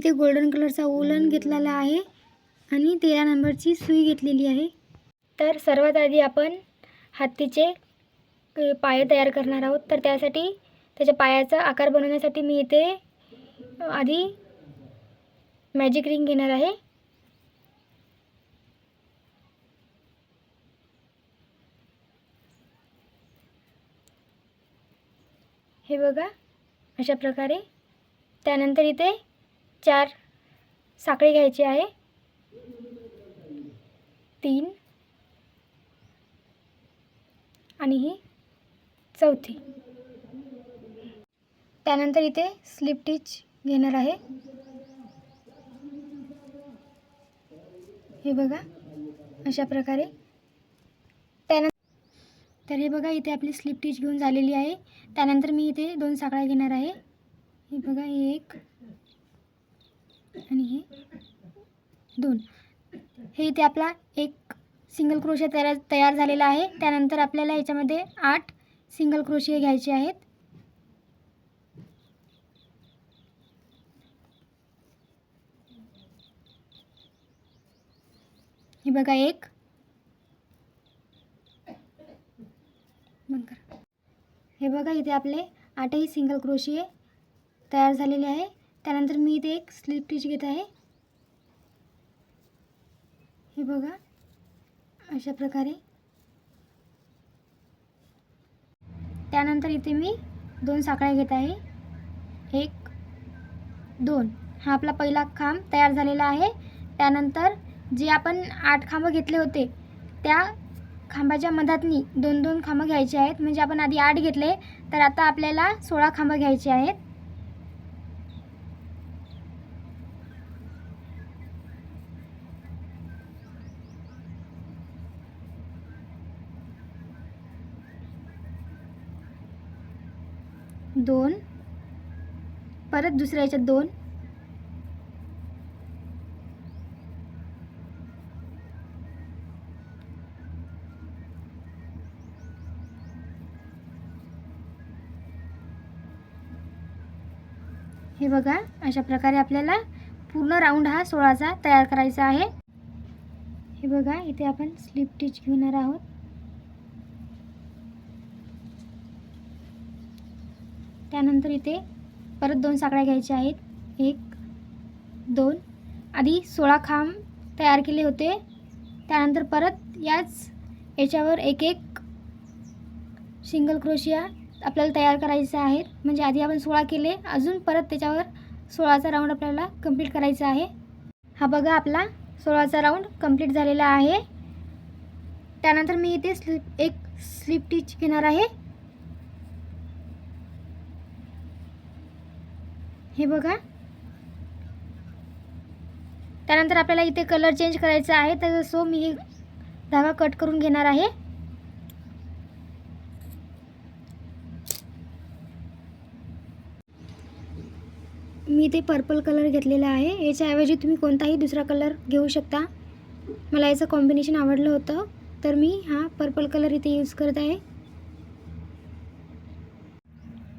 इथे गोल्डन कलरचा उलन घेतलेला आहे आणि तेरा नंबरची सुई घेतलेली आहे. तर सर्वात आधी आपण हत्तीचे पाय तयार करणार आहोत. तर त्यासाठी त्याच्या पायाचा आकार बनवण्यासाठी मी इथे आधी मॅजिक रिंग घेणार आहे. हे बघा अशा प्रकारे. त्यानंतर इथे चार साखळी घ्यायची आहे. तीन आणि ही चौथी. त्यानंतर इथे स्लिप टिच घेणार आहे. हे बघा अशा प्रकारे. त्यानंतर तर हे बघा इथे आपली स्लिप टिच घेऊन झालेली आहे. त्यानंतर मी इथे दोन साखळ्या घेणार आहे. हे बघा हे एक आणि हे दोन. हे इथे आपला एक सिंगल क्रोशिया तयार तयार झालेला आहे. त्यानंतर आपल्याला याच्यामध्ये आठ सिंगल क्रोशिया घ्यायचे आहेत. हे बघा एक. हे बघा इथे आपले आठही सिंगल क्रोशिये तयार झालेले आहे. त्यानंतर मी इथे एक स्लिप टिच घेत आहे. हे बघा अशा प्रकारे. त्यानंतर इथे मी दोन साखळ्या घेत आहे. एक दोन. हा आपला पहिला खांब तयार झालेला आहे. त्यानंतर जे आपण आठ खांबं घेतले होते त्या खांबाच्या मधातनी दोन दोन खांबं घ्यायचे आहेत. म्हणजे आपण आधी आठ घेतले तर आता आपल्याला सोळा खांबं घ्यायचे आहेत. दोन. परत दुसऱ्या याच्यात दोन. हे बघा अशा प्रकारे आपल्याला पूर्ण राऊंड हा सोळाचा तयार करायचा आहे. हे बघा इथे आपण स्लिप टिच घेणार आहोत. त्यानंतर इथे परत दोन साखळ्या घ्यायच्या आहेत. एक दोन. आधी सोळा खांब तयार केले होते. त्यानंतर परत याच याच्यावर एक एक सिंगल क्रोशिया आपल्याला तयार करायचा आहेत. म्हणजे आधी आपण सोळा केले अजून परत त्याच्यावर सोळाचा राऊंड आपल्याला कंप्लीट करायचा आहे. हा बघा आपला सोळाचा राऊंड कंप्लीट झालेला आहे. त्यानंतर मी इथे स्लिप एक स्लिप टिच घेणार आहे. हे बघा. त्यानंतर आपल्याला इथे कलर चेंज करायचा आहे तर सो मी हे धागा कट करून घेणार आहे. मी इथे पर्पल कलर घेतलेला आहे. याच्याऐवजी तुम्ही कोणताही दुसरा कलर घेऊ शकता. मला याचं कॉम्बिनेशन आवडलं होतं तर मी हा पर्पल कलर इथे यूज करत आहे.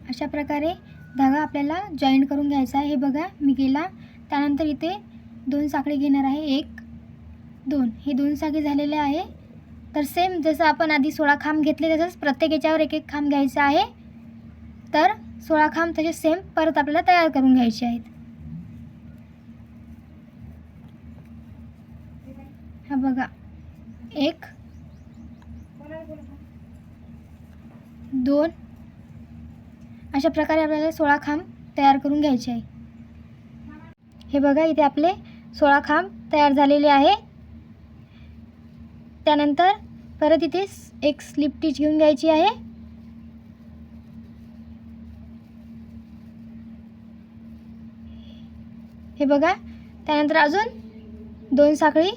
अशा प्रकारे धागा आपल्याला जॉईंट करून घ्यायचा आहे. हे बघा मी केला. त्यानंतर इथे दोन साखळी घेणार आहे. एक दोन. हे दोन साखळी झालेले आहे. तर सेम जसं आपण आधी सोळा खांब घेतले तसंच प्रत्येक याच्यावर एक एक खांब घ्यायचा आहे. तर सोळा खांब तसे सेम परत आपल्याला तयार करून घ्यायचे आहेत. हा बघा. एक दोन अशा प्रकारे आपल्याला सोळा खांब तयार करून घ्यायचे आहे. हे बघा इथे आपले सोळा खांब तयार झालेले आहे. त्यानंतर परत इथे एक स्लिप टीच घेऊन घ्यायची आहे. हे बघा त्यानंतर अजून दोन साखळी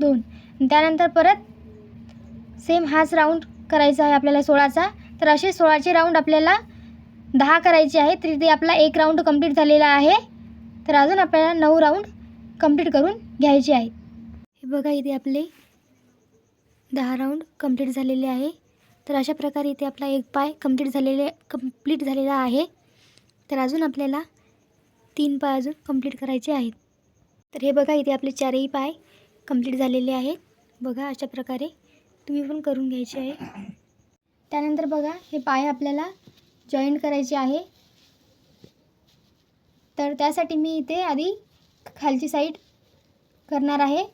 दोन. त्यानंतर परत सेम हाच राऊंड करायचा आहे आपल्याला सोळाचा. तर असे सोळाचे राऊंड आपल्याला दहा करायचे आहे तर इथे आपला एक राऊंड कंप्लीट झालेला आहे. तर अजून आपल्याला नऊ राऊंड कंप्लीट करून घ्यायचे आहेत. हे बघा इथे आपले दहा राऊंड कंप्लीट झालेले आहे. तर अशा प्रकारे इथे आपला एक पाय कंप्लीट झालेले कंप्लीट झालेला आहे. तर अजून आपल्याला तीन पाय अजून कंप्लीट करायचे आहेत. तर हे बघा इथे आपले चारही पाय कंप्लीट झालेले आहेत. बघा अशा प्रकारे तुम्ही पण करून घ्यायचे आहे त्यानंतर बघा हे पाय आपल्याला जॉईंट करायचे आहे. तर त्यासाठी मी इथे आधी खालची साईड करणार आहे.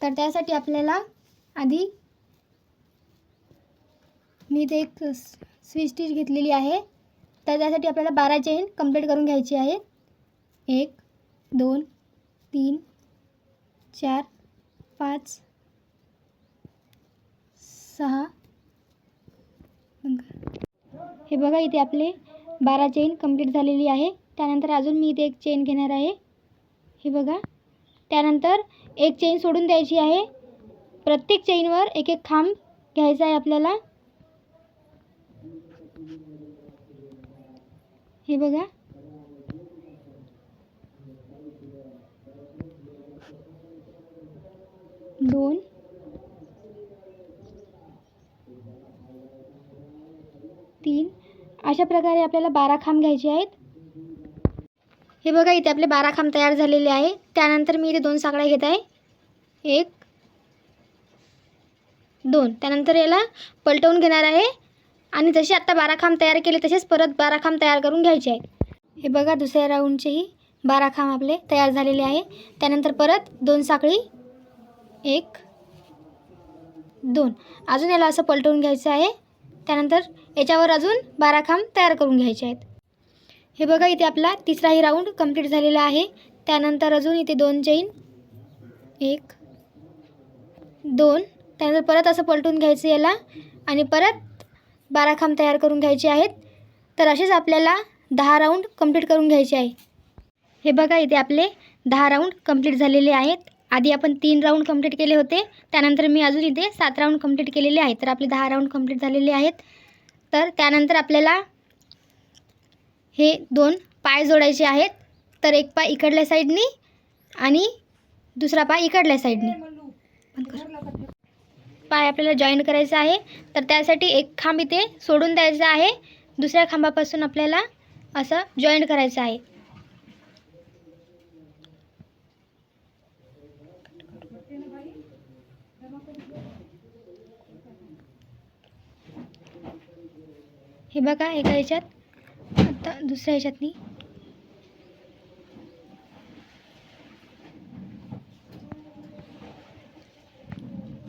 तर त्यासाठी आपल्याला आधी मी इथे एक स्विच स्टिच घेतलेली आहे. तर त्यासाठी आपल्याला बारा चेन कंप्लीट करून घ्यायची आहे एक दोन तीन चार पाच हे बघा इथे आपले बारा चेन कंप्लीट झालेली आहे. त्यानंतर अजून मी इथे एक चेन घेणार आहे. हे बघा. त्यानंतर एक चेन सोडून द्यायची आहे. प्रत्येक चेनवर एक एक खांब घ्यायचा आहे आपल्याला. हे बघा दोन तीन अशा प्रकारे आपल्याला बारा खांब घ्यायचे आहेत. हे बघा इथे आपले बारा खांब तयार झालेले आहे. त्यानंतर मी इथे दोन साकळ्या घेत आहे. एक दोन. त्यानंतर याला पलटवून घेणार आहे. आणि जसे आत्ता बारा खांब तयार केले तसेच परत बारा खांब तयार करून घ्यायचे आहेत. हे बघा दुसऱ्या राऊंडचेही बारा खांब आपले तयार झालेले आहे. त्यानंतर परत दोन साखळी. एक दोन. अजून याला असं पलटवून घ्यायचं आहे. त्यानंतर याच्यावर अजून बारा खांब तयार करून घ्यायचे आहेत. हे बघा इथे आपला तिसराही राऊंड कंप्लीट झालेला आहे. त्यानंतर अजून इथे दोन चेन एक दोन. त्यानंतर परत असं पलटून घ्यायचं याला आणि परत बारा खांब तयार करून घ्यायचे आहेत. तर असेच आपल्याला दहा राऊंड कंप्लीट करून घ्यायचे आहे. हे बघा इथे आपले दहा राऊंड कंप्लीट झालेले आहेत. आधी आपण तीन राऊंड कंप्लीट केले होते. त्यानंतर मी अजून इथे सात राऊंड कंप्लीट केलेले आहेत. तर आपले दहा राऊंड कंप्लीट झालेले आहेत. तर त्यानंतर आपल्याला हे दोन पाय जोडायचे आहेत. तर एक पाय इकडल्या साईडनी आणि दुसरा पाय इकडल्या साईडनी पाय आपल्याला जॉईन करायचा आहे. तर त्यासाठी एक खांब इथे सोडून द्यायचा आहे. दुसऱ्या खांबापासून आपल्याला असं जॉईंट करायचं आहे. हे बघा एका ह्याच्यात आता दुसऱ्या ह्याच्यातनी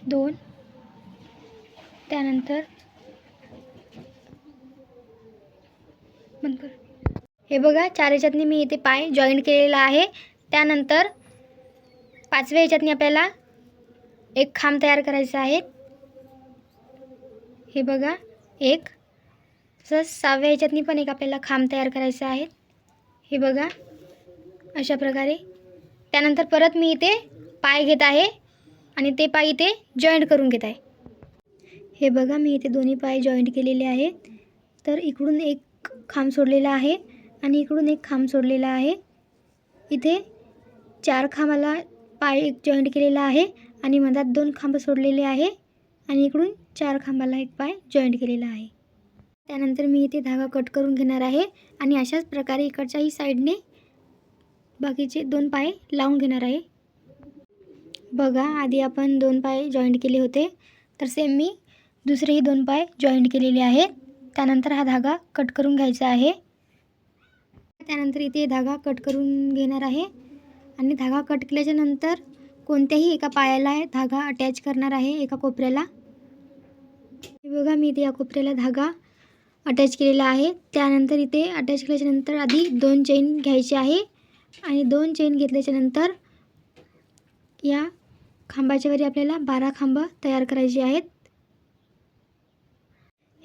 दोन. त्यानंतर बंद कर. हे बघा चार ह्याच्यातनी मी इथे पाय जॉईंट केलेला आहे. त्यानंतर पाचव्या ह्याच्यातनी आपल्याला एक खांब तयार करायचा आहे. हे बघा एक. तसंच सहाव्या ह्याच्यातनी पण एक आपल्याला खांब तयार करायचा आहे. हे बघा. अशा प्रकारे. त्यानंतर परत मी इथे पाय घेत आहे आणि ते पाय इथे जॉईंट करून घेत आहे. हे बघा मी इथे दोन्ही पाय जॉईंट केलेले आहेत. तर इकडून एक खांब सोडलेला आहे आणि इकडून एक खांब सोडलेला आहे. इथे चार खांबाला पाय एक जॉईंट केलेला आहे आणि मधात दोन खांब सोडलेले आहे आणि इकडून चार खांबाला एक पाय जॉईंट केलेला आहे. त्यानंतर मी इथे धागा कट करून घेणार आहे आणि अशाच प्रकारे इकडच्याही साईडने बाकीचे दोन पाय लावून घेणार आहे. बघा आधी आपण दोन पाय जॉईंट केले होते तर सेम मी दुसरेही दोन पाय जॉईंट केलेले आहेत. त्यानंतर हा धागा कट करून घ्यायचा आहे. त्यानंतर इथे धागा कट करून घेणार आहे. आणि धागा कट केल्याच्यानंतर कोणत्याही एका पायाला धागा अटॅच करणार आहे एका कोपऱ्याला. बघा मी इथे या कोपऱ्याला धागा अटॅच केलेला आहे. त्यानंतर इथे अटॅच केल्याच्यानंतर आधी दोन चेन घ्यायची आहे. आणि दोन चेन घेतल्याच्या नंतर या खांबाच्या वरी आपल्याला बारा खांब तयार करायचे आहेत.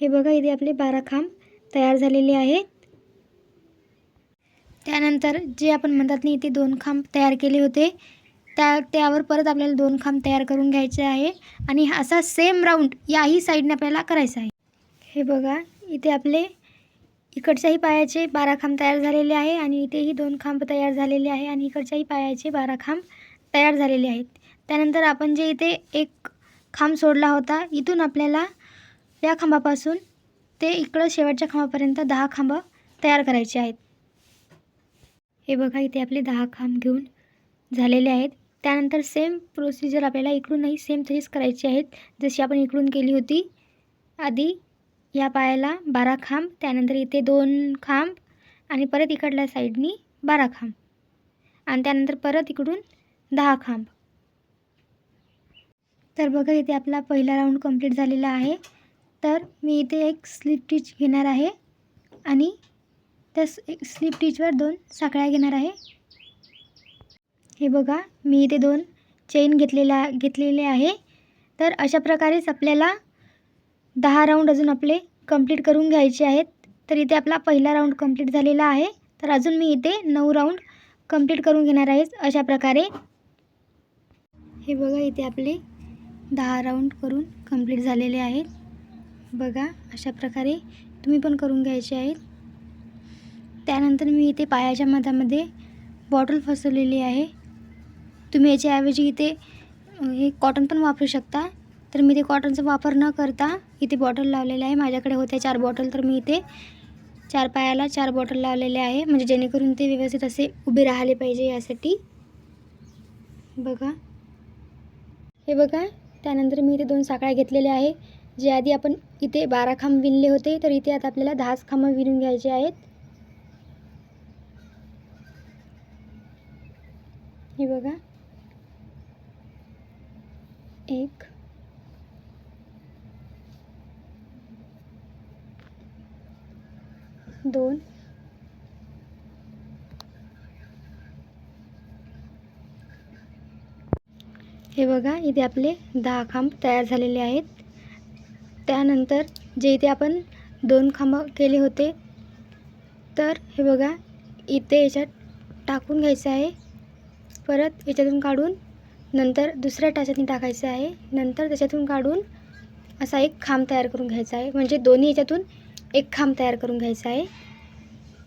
हे बघा इथे आपले बारा खांब तयार झालेले आहेत. त्यानंतर जे आपण म्हणतात ना इथे दोन खांब तयार केले होते त्या त्यावर परत आपल्याला दोन खांब तयार करून घ्यायचे आहे. आणि असा सेम राऊंड याही साईडने आपल्याला करायचा आहे. हे बघा इथे आपले इकडच्याही पायाचे बारा खांब तयार झालेले आहे आणि इथेही दोन खांब तयार झालेले आहे आणि इकडच्याही पायाचे बारा खांब तयार झालेले आहेत. त्यानंतर आपण जे इथे एक खांब सोडला होता इथून आपल्याला या खांबापासून ते इकडं शेवटच्या खांबापर्यंत दहा खांब तयार करायचे आहेत. हे बघा इथे आपले दहा खांब घेऊन झालेले आहेत. त्यानंतर सेम प्रोसिजर आपल्याला इकडूनही सेम तशीच करायची आहेत. जशी आपण इकडून केली होती आधी या पायाला बारा खांब त्यानंतर इथे दोन खांब आणि परत इकडल्या साईडनी बारा खांब. आणि त्यानंतर परत इकडून दहा खांब. तर बघा इथे आपला पहिला राऊंड कंप्लीट झालेला आहे. तर मी इथे एक स्लिप टिच घेणार आहे आणि त्या स्लिप टिचवर दोन साखळ्या घेणार आहे. हे बघा मी इथे दोन चेन घेतलेला घेतलेले आहे. तर अशा प्रकारेच आपल्याला दहा राऊंड अजून आपले कंप्लीट करून घ्यायचे आहेत. तर इथे आपला पहिला राऊंड कंप्लीट झालेला आहे. तर अजून मी इथे नऊ राऊंड कंप्लीट करून घेणार आहे अशा प्रकारे. हे बघा इथे आपले दहा राऊंड करून कंप्लीट झालेले आहेत. बघा अशा प्रकारे तुम्ही पण करून घ्यायचे आहेत. त्यानंतर मी इथे पायाच्या मधामध्ये बॉटल फसवलेली आहे. तुम्ही याच्याऐवजी इथे हे कॉटन पण वापरू शकता. तर मी ते कॉटनचा वापर न करता इथे बॉटल लावलेले आहे. माझ्याकडे होत्या चार बॉटल तर मी इथे चार पायाला चार बॉटल लावलेले आहे. म्हणजे जेणेकरून ते व्यवस्थित असे उभे राहिले पाहिजे यासाठी. बघा. हे बघा त्यानंतर मी इथे दोन साखळ्या घेतलेल्या आहे. जे आधी आपण इथे बारा खांब विणले होते तर इथे आता आपल्याला दहाच खांब विणून घ्यायचे आहेत. हे बघा. एक दोन. हे बघा इथे आपले दहा खांब तयार झालेले आहेत. त्यानंतर जे इथे आपण दोन खांब केले होते तर हे बघा इथे याच्यात टाकून घ्यायचं आहे. परत याच्यातून काढून नंतर दुसऱ्या टाच्यातून टाकायचं आहे. नंतर त्याच्यातून काढून असा एक खांब तयार करून घ्यायचा आहे. म्हणजे दोन्ही याच्यातून एक खांब तयार करून घ्यायचा आहे.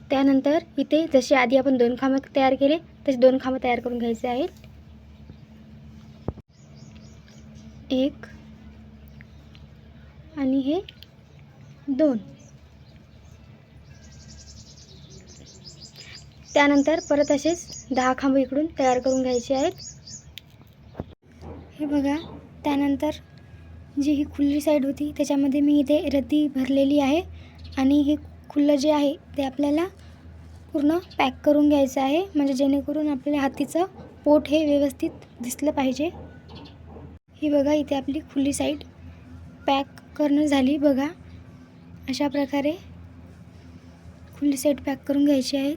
त्यानंतर इथे जसे आधी आपण दोन खांब तयार केले तसे दोन खांब तयार करून घ्यायचे आहेत. एक आणि हे दोन. त्यानंतर परत असेच दहा खांब इकडून तयार करून घ्यायचे आहेत. हे बघा त्यानंतर जी ही खुल्ली साईड होती त्याच्यामध्ये मी इथे रद्दी भरलेली आहे. आणि हे खुल्लं जे आहे ते आपल्याला पूर्ण पॅक करून घ्यायचं आहे. म्हणजे जेणेकरून आपल्या हातीचं पोट हे व्यवस्थित दिसलं पाहिजे. ही बघा इथे आपली खुली साईड पॅक करणं झाली बघा. अशा प्रकारे खुली साईड पॅक करून घ्यायची आहे.